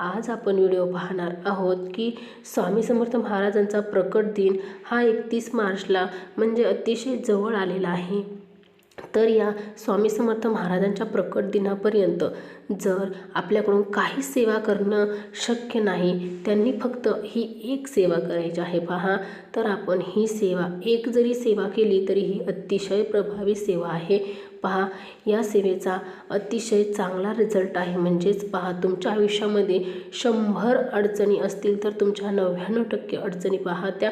आज आपण व्हिडिओ पाहणार आहोत की स्वामी समर्थ महाराजांचा प्रकट दिन हा एकतीस मार्चला म्हणजे अतिशय जवळ आलेला आहे. तर या स्वामी समर्थ महाराजांच्या प्रकट दिनापर्यंत जर आपल्याकडून काही सेवा करणं शक्य नाही त्यांनी फक्त ही एक सेवा करायची आहे. पहा तर आपण ही सेवा एक जरी सेवा केली तरी ही अतिशय प्रभावी सेवा आहे. पहा. या सेवेचा अतिशय चांगला रिझल्ट आहे. म्हणजेच पहा तुमच्या आयुष्यामध्ये शंभर अडचणी असतील तर तुमच्या नव्याण्णव टक्के अडचणी पहा त्या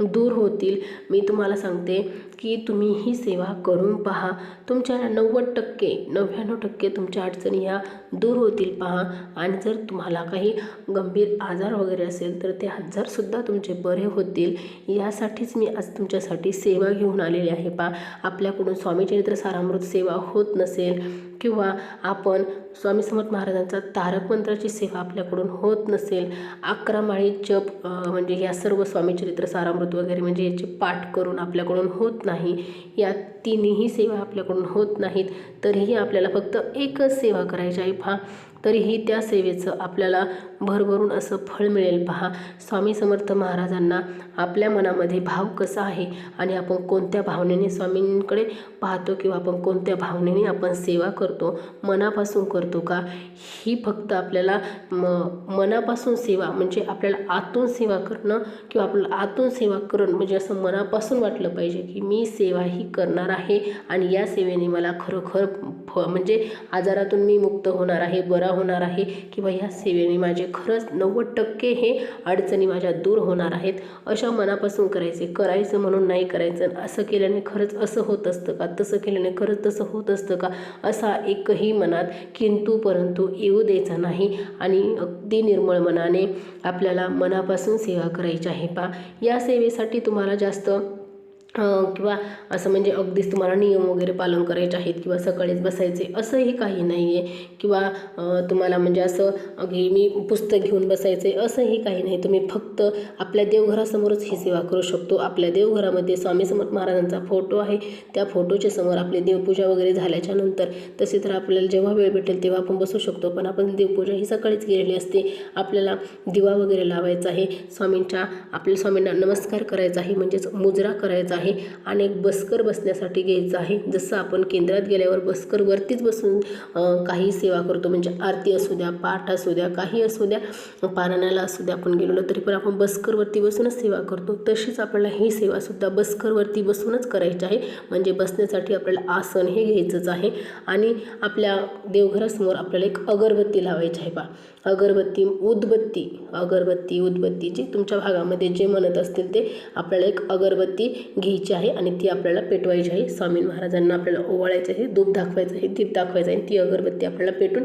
दूर होतील. मी तुम्हाला सांगते की तुम्ही ही सेवा करून पहा. तुमच्या नव्वद टक्के नव्याण्णव टक्के तुमच्या अडचणी ह्या दूर होतील पहा. आणि जर तुम्हाला काही गंभीर आजार वगैरे असेल तर ते आजारसुद्धा तुमचे बरे होतील. यासाठीच मी आज तुमच्यासाठी सेवा घेऊन आलेली आहे पहा. आपल्याकडून स्वामीचरित्र सारामृत सेवा होत नसेल किंवा आपण स्वामी समर्थ महाराजांचा तारक मंत्राची सेवा आपल्याकडून होत नसेल अकरा माळी जप म्हणजे या सर्व स्वामीचरित्र सारामृत वगैरे म्हणजे याचे पाठ करून आपल्याकडून होत नाही या तिन्ही सेवा आपल्याकडून होत नाहीत तरीही आपल्याला फक्त एकच सेवा करायची आहे. पहा तरीही त्या सेवेचं आपल्याला भरभरून असं फळ मिळेल. पहा स्वामी समर्थ महाराजांना आपल्या मनामध्ये भाव कसा आहे आणि आपण कोणत्या भावनेने स्वामींकडे पाहतो किंवा आपण कोणत्या भावनेने आपण सेवा करतो मनापासून करतो का? ही फक्त आपल्याला म मनापासून सेवा म्हणजे आपल्याला आतून सेवा करणं किंवा आपल्याला आतून सेवा करणं म्हणजे असं मनापासून वाटलं पाहिजे की मी सेवा ही करणार आहे आणि या सेवेने मला खरोखर फ म्हणजे आजारातून मी मुक्त होणार आहे बरा होणार आहे किंवा ह्या सेवेने माझे खरंच नव्वद टक्के हे अडचणी माझ्या दूर होणार आहेत. अशा मनापासून करायचे करायचं म्हणून नाही करायचं. असं केल्याने खरंच असं होत असतं का? तसं केल्याने खरंच तसं होत असतं का? असा एकही मनात किंतु परंतु येऊ द्यायचा नाही. आणि अगदी निर्मळ मनाने आपल्याला मनापासून सेवा करायची आहे पा या सेवेसाठी तुम्हाला जास्त किंवा असं म्हणजे अगदीच तुम्हाला नियम वगैरे पालन करायचे आहेत किंवा सकाळीच बसायचे असंही काही नाही आहे किंवा तुम्हाला म्हणजे असं अगदी मी पुस्तक घेऊन बसायचे असंही काही नाही. तुम्ही फक्त आपल्या देवघरासमोरच ही सेवा करू शकतो. आपल्या देवघरामध्ये स्वामी समर्थ महाराजांचा फोटो आहे. त्या फोटोच्या समोर आपली देवपूजा वगैरे झाल्याच्यानंतर तसे तर आपल्याला जेव्हा वेळ भेटेल तेव्हा आपण बसू शकतो. पण आपण देवपूजा ही सकाळीच केलेली असते. आपल्याला दिवा वगैरे लावायचा आहे. स्वामींच्या आपल्या स्वामींना नमस्कार करायचा आहे. म्हणजेच मुजरा करायचा आहे. आणि एक बसकर बसण्यासाठी घ्यायचं आहे. जसं आपण केंद्रात गेल्यावर बसकर वरतीच बसून काही सेवा करतो. म्हणजे आरती असू द्या पाठ असू द्या काही असू द्या पारायणाला असू द्या आपण गेलेलो तरी पण आपण बसकरवरती बसूनच सेवा करतो. तशीच आपल्याला ही सेवासुद्धा बसकरवरती बसूनच करायची आहे. म्हणजे बसण्यासाठी आपल्याला आसन हे घ्यायचंच आहे. आणि आपल्या देवघरासमोर आपल्याला एक अगरबत्ती लावायची आहे बा अगरबत्ती उदबत्ती. अगरबत्ती उदबत्ती जी तुमच्या भागामध्ये जे म्हणत असतील ते आपल्याला एक अगरबत्ती घ्यायची आहे आणि ती आपल्याला पेटवायची आहे. स्वामी महाराजांना आपल्याला ओवाळायचं आहे दूध दाखवायचं आहे दीप दाखवायचं आहे ती अगरबत्ती आपल्याला पेटून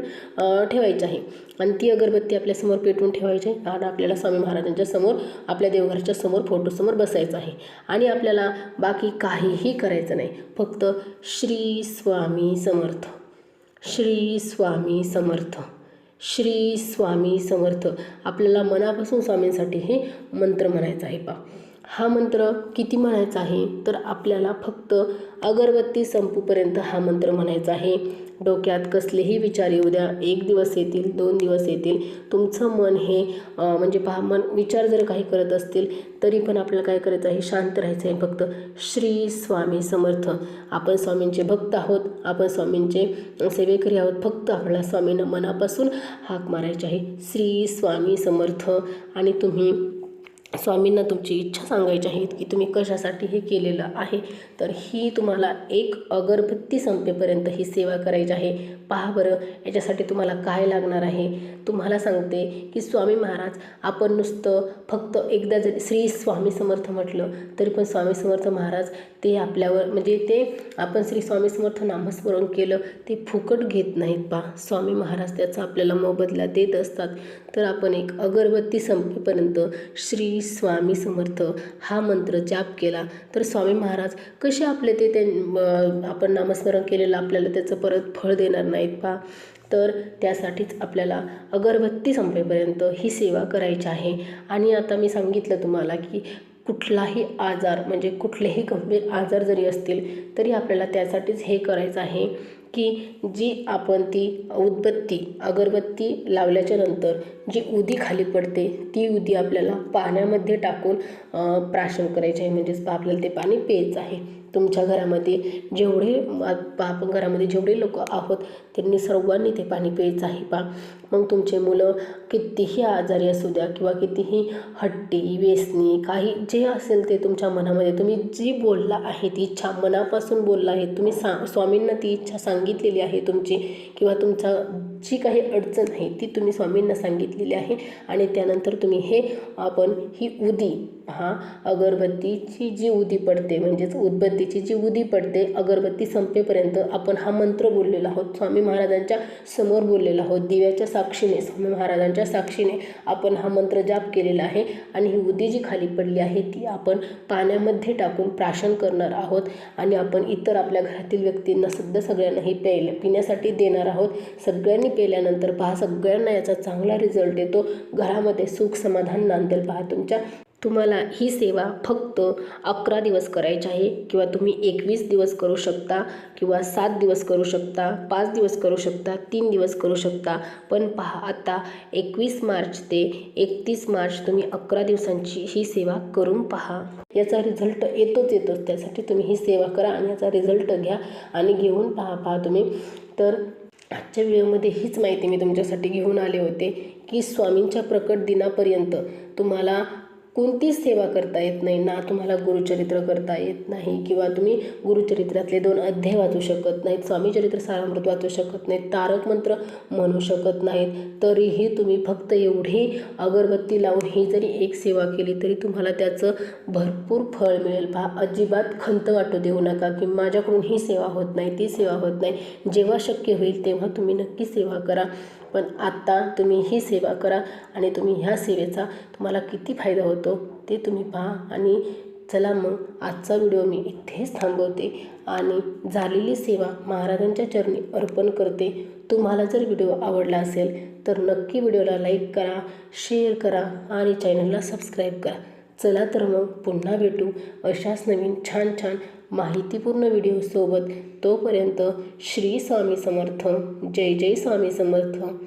ठेवायची आहे. आणि ती अगरबत्ती आपल्यासमोर पेटून ठेवायची आहे आणि आपल्याला स्वामी महाराजांच्या समोर आपल्या देवघराच्या समोर फोटोसमोर बसायचं आहे. आणि आपल्याला बाकी काहीही करायचं नाही. फक्त श्री स्वामी समर्थ. श्री स्वामी समर्थ. श्री स्वामी समर्थ. आपल्याला मनापासून स्वामींसाठी हे मंत्र म्हणायचं आहे पा हा मंत्र किती म्हणायचा आहे? तर आपल्याला फक्त अगरबत्ती संपूपर्यंत हा मंत्र म्हणायचा आहे. डोक्यात कसलेही विचार येऊ द्या. एक दिवस येतील दोन दिवस येतील. तुमचं मन हे म्हणजे पहा मन विचार जर काही करत असतील तरी पण आपल्याला काय करायचं आहे? शांत राहायचं आहे फक्त. श्री स्वामी समर्थ. आपण स्वामींचे भक्त आहोत. आपण स्वामींचे सेवेकरी आहोत. फक्त आपल्याला स्वामींना मनापासून हाक मारायचे आहे. श्री स्वामी समर्थ. आणि तुम्ही स्वामींना तुमची इच्छा सांगायची आहे की तुम्ही कशासाठी हे केलेलं आहे तर ही तुम्हाला एक अगरबत्ती संपेपर्यंत ही सेवा करायची आहे. पहा बरं याच्यासाठी तुम्हाला काय लागणार आहे? तुम्हाला सांगते की स्वामी महाराज आपण नुसतं फक्त एकदा जरी श्री स्वामी समर्थ म्हटलं तरी पण स्वामी समर्थ महाराज ते आपल्यावर म्हणजे ते आपण श्री स्वामी समर्थ नामस्मरण केलं ते फुकट घेत नाहीत पा. स्वामी महाराज त्याचा आपल्याला मोबदला देत असतात. तर आपण एक अगरबत्ती संपेपर्यंत श्री स्वामी समर्थ हा मंत्र जाप केला. तर स्वामी महाराज कसे आपले ते आपण नामस्मरण केलेलं आपल्याला त्याचं परत फळ देणार नाही पा. तर त्यासाठीच आपल्याला अगरबत्ती संपेपर्यंत ही सेवा करायची आहे. आणि आता मी सांगितलं तुम्हाला की कुठलाही आजार म्हणजे कुठलेही गंभीर आजार जरी असतील तरी आपल्याला त्यासाठीच हे करायचं आहे की जी आपण ती उदबत्ती अगरबत्ती लावल्याच्या नंतर जी उदी खाली पडते ती उदी आपल्याला पाण्यामध्ये टाकून प्राशन करायचे आहे. म्हणजेच आपल्याला ते पाणी प्यायचं आहे. तुमच्या घरामध्ये जेवढे आपण घरामध्ये जेवढे लोक आहोत त्यांनी सर्वांनी ते पाणी प्यायचं आहे पा मग तुमचे मुलं कितीही आजारी असू द्या किंवा कितीही हट्टी व्यसनी काही जे असेल ते तुमच्या मनामध्ये तुम्ही जी बोलला आहे ती इच्छा मनापासून बोलला आहे तुम्ही सा स्वामींना ती इच्छा सांगितलेली आहे तुमची किंवा तुमचा जी काही अडचण आहे ती तुम्ही स्वामींना सांगितलेली आहे आणि त्यानंतर तुम्ही हे आपण ही उदी हा अगरबत्तीची जी उदी पडते म्हणजेच अगरबत्तीची जी उदी पडते अगरबत्ती संपेपर्यंत आपण हा मंत्र बोललेला आहोत. स्वामी महाराजांच्या समोर बोललेला आहोत. दिव्याच्या साक्षीने स्वामी महाराजांच्या साक्षीने आपण हा मंत्र जाप केलेला आहे आणि ही उदी जी खाली पडली आहे ती आपण पाण्यामध्ये टाकून प्राशन करणार आहोत आणि आपण इतर आपल्या घरातील व्यक्तींना सुद्धा सगळ्यांनाही प्यायला पिण्यासाठी देणार आहोत. सगळ्यांनी पेल्यानंतर पहा सगळ्यांना याचा चांगला रिझल्ट येतो. घरामध्ये सुख समाधान नांदेल पहा. तुमच्या तुम्हाला ही सेवा फक्त अकरा दिवस करायची आहे किंवा तुम्ही एकवीस दिवस करू शकता किंवा सात दिवस करू शकता पाच दिवस करू शकता तीन दिवस करू शकता. पण पहा आता एकवीस मार्च ते एकतीस मार्च तुम्ही अकरा दिवसांची ही सेवा करून पहा. याचा रिझल्ट येतोच येतोच. त्यासाठी तुम्ही ही सेवा करा आणि याचा रिझल्ट घ्या आणि घेऊन पहा पहा तुम्ही. तर आजच्या व्हिडिओमध्ये हीच माहिती मी तुमच्यासाठी घेऊन आले होते की स्वामींच्या प्रकट दिनापर्यंत तुम्हाला कोणतीच सेवा करता येत नाही ना तुम्हाला गुरुचरित्र करता येत नाही किंवा तुम्ही गुरुचरित्रातले दोन अध्याय वाचू शकत नाहीत स्वामीचरित्र सारामृत वाचू शकत नाहीत तारक मंत्र म्हणू शकत नाहीत तरीही तुम्ही फक्त एवढी अगरबत्ती लावून ही जरी एक सेवा केली तरी तुम्हाला त्याचं भरपूर फळ मिळेल. पहा अजिबात खंत वाटू देऊ नका की माझ्याकडून ही सेवा होत नाही ती सेवा होत नाही. जेव्हा शक्य होईल तेव्हा तुम्ही नक्की सेवा करा. पण आत्ता तुम्ही ही सेवा करा आणि तुम्ही ह्या सेवेचा तुम्हाला किती फायदा होतो ते तुम्ही पहा. आणि चला मग आजचा व्हिडिओ मी इथेच थांबवते. आणि झालेली सेवा महाराजांच्या चरणी अर्पण करते. तुम्हाला जर व्हिडिओ आवडला असेल तर नक्की व्हिडिओला लाईक करा शेअर करा आणि चॅनलला सबस्क्राईब करा. चला तर मग पुन्हा भेटू अशाच नवीन छान छान माहितीपूर्ण व्हिडिओसोबत तोपर्यंत श्री स्वामी समर्थ. जय जय स्वामी समर्थ.